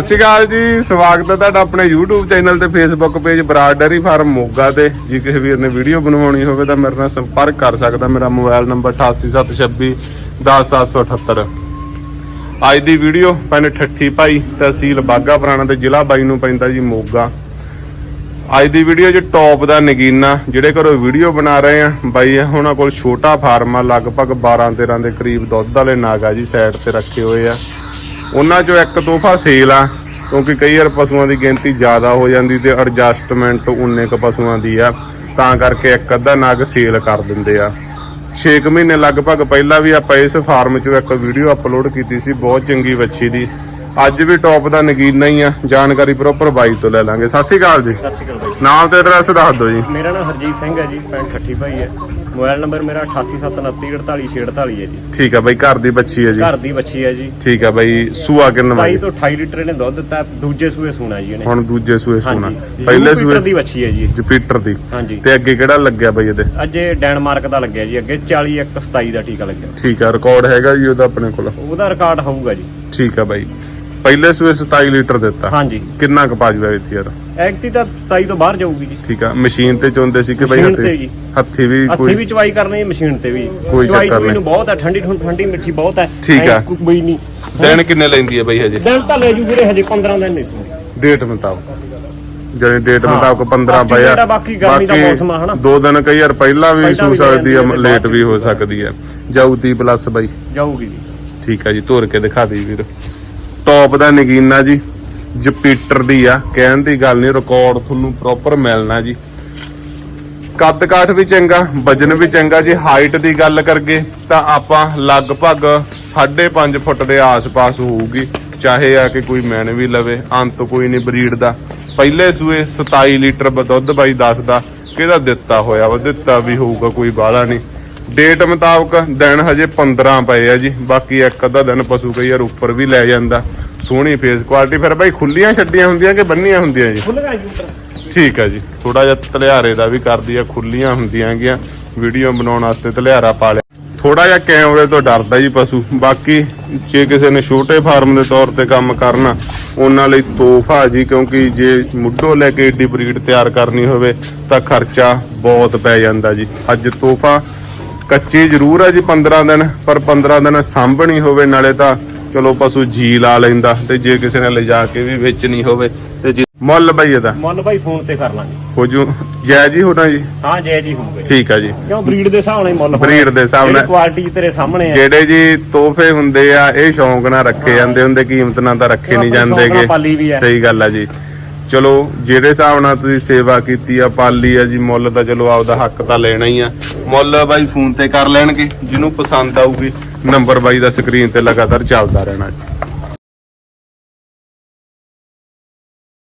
ਸਤਿ ਸ਼੍ਰੀ ਅਕਾਲ ਜੀ, ਸਵਾਗਤ ਹੈ ਤੁਹਾਡਾ ਆਪਣੇ YouTube ਚੈਨਲ ਤੇ Facebook page Brar dairy farm Moga ਤੇ। ਜੇ ਕਿਸੇ ਵੀਰ ਨੇ ਵੀਡੀਓ ਬਣਵਾਉਣੀ ਹੋਵੇ ਤਾਂ ਮੇਰੇ ਨਾਲ ਸੰਪਰਕ ਕਰ ਸਕਦਾ, ਮੇਰਾ ਮੋਬਾਈਲ ਨੰਬਰ 8876 10778 ਅੱਜ ਦੀ ਵੀਡੀਓ ਪਿੰਡ ਠੱਠੀ ਭਾਈ ਤਹਿਸੀਲ ਬਾਗਾ ਪੁਰਾਣਾ ਤੇ ਜ਼ਿਲ੍ਹਾ ਬਾਈ ਨੂੰ ਪੈਂਦਾ ਜੀ ਮੋਗਾ। ਅੱਜ ਦੀ ਵੀਡੀਓ 'ਚ ਟੌਪ ਦਾ ਨਗੀਨਾ, ਜਿਹੜੇ ਘਰੋਂ ਵੀਡੀਓ ਬਣਾ ਰਹੇ ਆ, ਬਾਈ ਉਹਨਾਂ ਕੋਲ ਛੋਟਾ ਫਾਰਮ ਆ, ਲਗਭਗ 12 13 ਦੇ ਕਰੀਬ ਦੁੱਧ ਵਾਲੇ ਨਾਗਾ ਜੀ ਸਾਈਡ ਤੇ ਰੱਖੇ ਹੋਏ ਆ। ਉਹਨਾਂ 'ਚੋਂ ਇੱਕ ਤੋਹਫਾ ਸੇਲ ਆ, ਕਿਉਂਕਿ ਕਈ ਵਾਰ ਪਸ਼ੂਆਂ ਦੀ ਗਿਣਤੀ ਜ਼ਿਆਦਾ ਹੋ ਜਾਂਦੀ ਤੇ ਐਡਜਸਟਮੈਂਟ ਉਨੇ ਕ ਪਸ਼ੂਆਂ ਦੀ ਆ, ਤਾਂ ਕਰਕੇ ਇੱਕ ਅੱਧਾ ਨਗ ਸੇਲ ਕਰ ਦਿੰਦੇ ਆ। 6 ਮਹੀਨੇ ਲਗਭਗ ਪਹਿਲਾਂ ਵੀ ਆਪਾਂ ਇਸ ਫਾਰਮ 'ਚੋਂ ਇੱਕ ਵੀਡੀਓ ਅਪਲੋਡ ਕੀਤੀ ਸੀ, ਬਹੁਤ ਚੰਗੀ ਵੱਛੀ ਦੀ। ਅੱਜ ਵੀ ਟੌਪ ਦਾ ਨਗੀਨਾ ਹੀ ਆ, ਜਾਣਕਾਰੀ ਪ੍ਰੋਪਰ ਬਾਈ ਤੋਂ ਲੈ ਲਾਂਗੇ। ਸਤਿ ਸ਼੍ਰੀ ਅਕਾਲ ਜੀ। ਸਤਿ ਸ਼੍ਰੀ ਅਕਾਲ ਨਾਮ ਤੇ ਐਡਰੈਸ ਦੱਸ ਦਿਓ ਜੀ। ਮੇਰਾ ਨਾਮ ਹਰਜੀਤ ਸਿੰਘ ਹੈ ਜੀ ਪਿੰਡ ਠੱਠੀ ਭਾਈ ਹੈ। ਮੋਬਾਈਲ ਨੰਬਰ ਮੇਰਾ 8879484648 ਹੈ ਜੀ। ਠੀਕ ਆ ਬਾਈ ਘਰ ਦੀ ਬੱਚੀ ਹੈ ਜੀ। ਘਰ ਦੀ ਬੱਚੀ ਹੈ ਜੀ। ਠੀਕ ਆ ਬਾਈ ਸੂਆ ਕਿੰਨਾ 27 ਵਾਈ ਤੋਂ 28 ਲੀਟਰ ਇਹਨੇ ਦੁੱਧ ਦਿੱਤਾ ਦੂਜੇ ਸੂਏ ਸੂਣਾ ਜੀ ਇਹਨੇ। ਹੁਣ ਦੂਜੇ ਸੂਏ ਸੂਣਾ। ਹਾਂਜੀ ਪਹਿਲੇ ਜੂਪੀਟਰ ਸੂਏ ਦੀ ਬੱਚੀ ਹੈ ਜੀ। ਜੁਪੀਟਰ ਦੀ। ਹਾਂਜੀ। ਤੇ ਅੱਗੇ ਕਿਹੜਾ ਲੱਗਿਆ ਬਾਈ ਇਹਦੇ? ਅੱਜ ਇਹ ਡੈਨਮਾਰਕ ਦਾ ਲੱਗਿਆ ਜੀ ਅੱਗੇ 4127 ਦਾ ਟੀਕਾ ਲੱਗਿਆ। ਠੀਕ ਆ ਰਿਕਾਰਡ ਹੈਗਾ ਜੀ ਉਹਦਾ ਆਪਣੇ ਕੋਲ। ਉਹਦਾ ਰਿਕਾਰਡ ਹੋਊਗਾ ਜੀ। ਠੀਕ ਆ ਬਾਈ। ਪਹਿਲੇ ਸੂਏ 27 ਲੀਟਰ ਦਿੱਤਾ। ਹਾਂਜੀ। ਕਿੰਨਾ ਕੁ ਪਾਜੂਗਾ ਇੱਥੇ ਯਾਰ? ਐਕਟੀ ਤਾਂ 27 ਤੋਂ ਬਾਹਰ ਜਾਊਗੀ ਜੀ। ਠੀਕ ਆ ਮਸ਼ੀਨ ਤੇ ਚੋਂਦੇ ਸੀ ਕਿ ਬਾਈ ਮਸ਼ੀਨ ਤੇ ਹੱਥੀ ਜੀ। ਹੱਥੀ ਵੀ ਹੱਥੀ ਕੋਈ ਵੀ ਚਵਾਈ ਕਰਨੀ ਮਸ਼ੀਨ ਤੇ ਵੀ। ਕੋਈ ਚਵਾਈ ਚੱਕਰ ਨਹੀਂ। ਨੂੰ ਬਹੁਤ ਹੈ ਠੰਡੀ ਠੰਡੀ ਠੰਡੀ ਮਿੱਠੀ ਬਹੁਤ ਹੈ। ਠੀਕ ਐਂ ਆ। ਕੋਈ ਨਹੀਂ। ਦਿਨ ਕਿੰਨੇ ਲੈਂਦੀ ਹੈ ਬਾਈ ਹਜੇ? ਦਿਨ ਤਾਂ ਲੈ ਜੂ ਵੀਰੇ ਹਜੇ 15 ਦਿਨ ਨਹੀਂ ਡੇਟ ਮੁਤਾਬਕ। ਜਿਹੜੇ ਡੇਟ ਹਾਂ। ਮੁਤਾਬਕ 15 ਬਾਕੀ ਪਿਆ ਜਿਹੜਾ ਬਾਕੀ ਗਰਮੀ ਦਾ ਮੌਸਮ ਆ ਹਨਾ। ਦੋ ਦਿਨ ਕਈ ਵਾਰ ਪਹਿਲਾਂ ਵੀ ਪਹਿਲਾਂ ਸੂ ਵੀ ਸਕਦੀ ਹੈ ਜਾਂਦੀ ਹੈ, ਲੇਟ ਵੀ ਹੋ ਸਕਦੀ ਹੈ। ਜਾਊਦੀ ਪਲੱਸ ਬਾਈ। ਜਾਊਗੀ ਜੀ। ਠੀਕ ਆ ਜੀ ਧੋਰ ਕੇ ਦਿਖਾ ਦੇ ਵੀਰ। ਟੌਪ ਦਾ ਨਗੀਨਾ ਜੀ ਜੁਪੀਟਰ ਦੀ ਆ। ਕਹਿਣ ਦੀ ਗੱਲ ਨਹੀਂ ਰਿਕਾਰਡ ਤੁਹਾਨੂੰ ਪ੍ਰੋਪਰ ਮਿਲਣਾ ਜੀ। ਕੱਦ ਕਾਠ ਵੀ ਚੰਗਾ, ਵਜਨ ਵੀ ਚੰਗਾ। ਜੀ ਹਾਈਟ ਦੀ ਗੱਲ ਕਰਗੇ ਤਾਂ ਆਪਾਂ ਲਗਭਗ 5.5 ਫੁੱਟ ਦੇ ਆਸ-ਪਾਸ ਹੋਊਗੀ। ਚਾਹੇ ਆ ਕਿ ਕੋਈ ਮੈਨ ਵੀ ਲਵੇ, ਅੰਤ ਕੋਈ ਨਹੀਂ ਬਰੀਡ ਦਾ। ਪਹਿਲੇ ਸੂਏ 27 ਲੀਟਰ ਬ- ਦੁੱਧ ਬਾਈ ਦੱਸਦਾ ਕਿਹਦਾ ਦਿੱਤਾ ਹੋਇਆ ਵਾ? ਦਿੱਤਾ ਵੀ ਹੋਊਗਾ, ਕੋਈ ਬਾਹਲਾ ਨਹੀਂ। ਡੇਟ ਮੁਤਾਬਕ ਦਿਨ ਹਜੇ 15 ਪਏ ਆ ਜੀ। ਬਾਕੀ ਇੱਕ ਅੱਧਾ ਦਿਨ ਪਸ਼ੂ ਕਈ ਵਾਰ ਉੱਪਰ ਵੀ ਲੈ ਜਾਂਦਾ। ਸੋਹਣੀ ਫੇਸ ਕੁਆਲਿਟੀ ਫਿਰ ਬਾਈ ਖੁੱਲੀਆਂ ਛੱਡੀਆਂ ਹੁੰਦੀਆਂ ਕਿ ਬੰਨੀਆਂ ਹੁੰਦੀਆਂ ਜੀ? ਠੀਕ ਆ ਜੀ। ਥੋੜਾ ਜਿਹਾ ਤਲਿਆਰੇ ਦਾ ਵੀ ਕਰਦੀ ਆ ਖੁੱਲੀਆਂ ਹੁੰਦੀਆਂ ਗੀਆਂ। ਵੀਡੀਓ ਬਣਾਉਣ ਵਾਸਤੇ ਤਲਿਆਰਾ ਪਾ ਲਿਆ। ਥੋੜਾ ਜਿਹਾ ਕੈਮਰੇ ਤੋਂ ਡਰਦਾ ਜੀ ਪਸ਼ੂ। ਬਾਕੀ ਜੇ ਕਿਸੇ ਨੇ ਛੋਟੇ ਫਾਰਮ ਦੇ ਤੌਰ ਤੇ ਕੰਮ ਕਰਨਾ ਉਹਨਾਂ ਲਈ ਤੋਹਫਾ ਜੀ ਕਿਉਂਕਿ ਜੇ ਮੁੱਢੋਂ ਲੈ ਕੇ ਏਡੀ ਬਰੀਡ ਤਿਆਰ ਕਰਨੀ ਹੋਵੇ ਤਾਂ ਖਰਚਾ ਬਹੁਤ ਪੈ ਜਾਂਦਾ ਜੀ। ਅੱਜ ਤੋਹਫਾ ਕੱਚੀ ਜ਼ਰੂਰ ਹੈ ਜੀ 15 ਦਿਨ ਪਰ 15 ਦਿਨ ਸਾਂਭਣੀ ਹੋਵੇ ਨਾਲੇ ਤਾਂ ਚਲੋ ਪਸ਼ੂ ਜੀ ਲਾ ਲੈਂਦਾ ਤੇ ਜੇ ਕਿਸੇ ਨੇ ਲਿਜਾ ਕੇ ਵੀ ਵੇਚਣੀ ਹੋਵੇ ਤੇ ਜੀ ਮੁੱਲ ਬਈ ਇਹਦਾ। ਮੁੱਲ ਭਾਈ ਫੋਨ ਤੇ ਕਰ ਲਾਂਗੇ। ਹੋ ਜੂ। ਜਾਇਜ਼ ਹੀ ਹੋਣਾ ਜੀ। ਹਾਂ ਜੈ ਜੀ ਹੋਊਗਾ। ਜੀ। ਠੀਕ ਆ ਜੀ। ਕਿਉਂ ਬਰੀਡ ਦੇ ਹਿਸਾਬ ਨਾਲ ਹੀ ਮੁੱਲ Breed ਦੇ ਹਿਸਾਬ ਨਾਲ। ਕੁਆਲਿਟੀ ਤੇਰੇ ਸਾਹਮਣੇ ਹੈ ਜਿਹੜੇ ਜੀ ਤੋਹਫੇ ਹੁੰਦੇ ਆ ਇਹ ਸ਼ੌਂਕ ਨਾਲ ਰੱਖੇ ਜਾਂਦੇ ਹੁੰਦੇ ਕੀਮਤ ਨਾਲ ਤਾਂ ਰੱਖੇ ਨਹੀਂ ਜਾਂਦੇਗੇ। ਸਹੀ ਗੱਲ ਆ ਜੀ। ਚਲੋ ਜਿਹੜੇ ਹਿਸਾਬ ਨਾਲ ਤੁਸੀਂ ਸੇਵਾ ਕੀਤੀ ਆ, ਪਾਲੀ ਆ ਜੀ, ਮੁੱਲ ਦਾ ਚਲੋ ਆਪਦਾ ਹੱਕ ਤਾਂ ਲੈਣਾ ਹੀ ਆ। ਮੁੱਲ ਬਾਈ ਫੋਨ ਤੇ ਕਰ ਲੈਣਗੇ, ਜਿਹਨੂੰ ਪਸੰਦ ਆਊਗੀ, ਨੰਬਰ ਬਾਈ ਦਾ ਸਕਰੀਨ ਤੇ ਲਗਾਤਾਰ ਚੱਲਦਾ ਰਹਿਣਾ ਜੀ।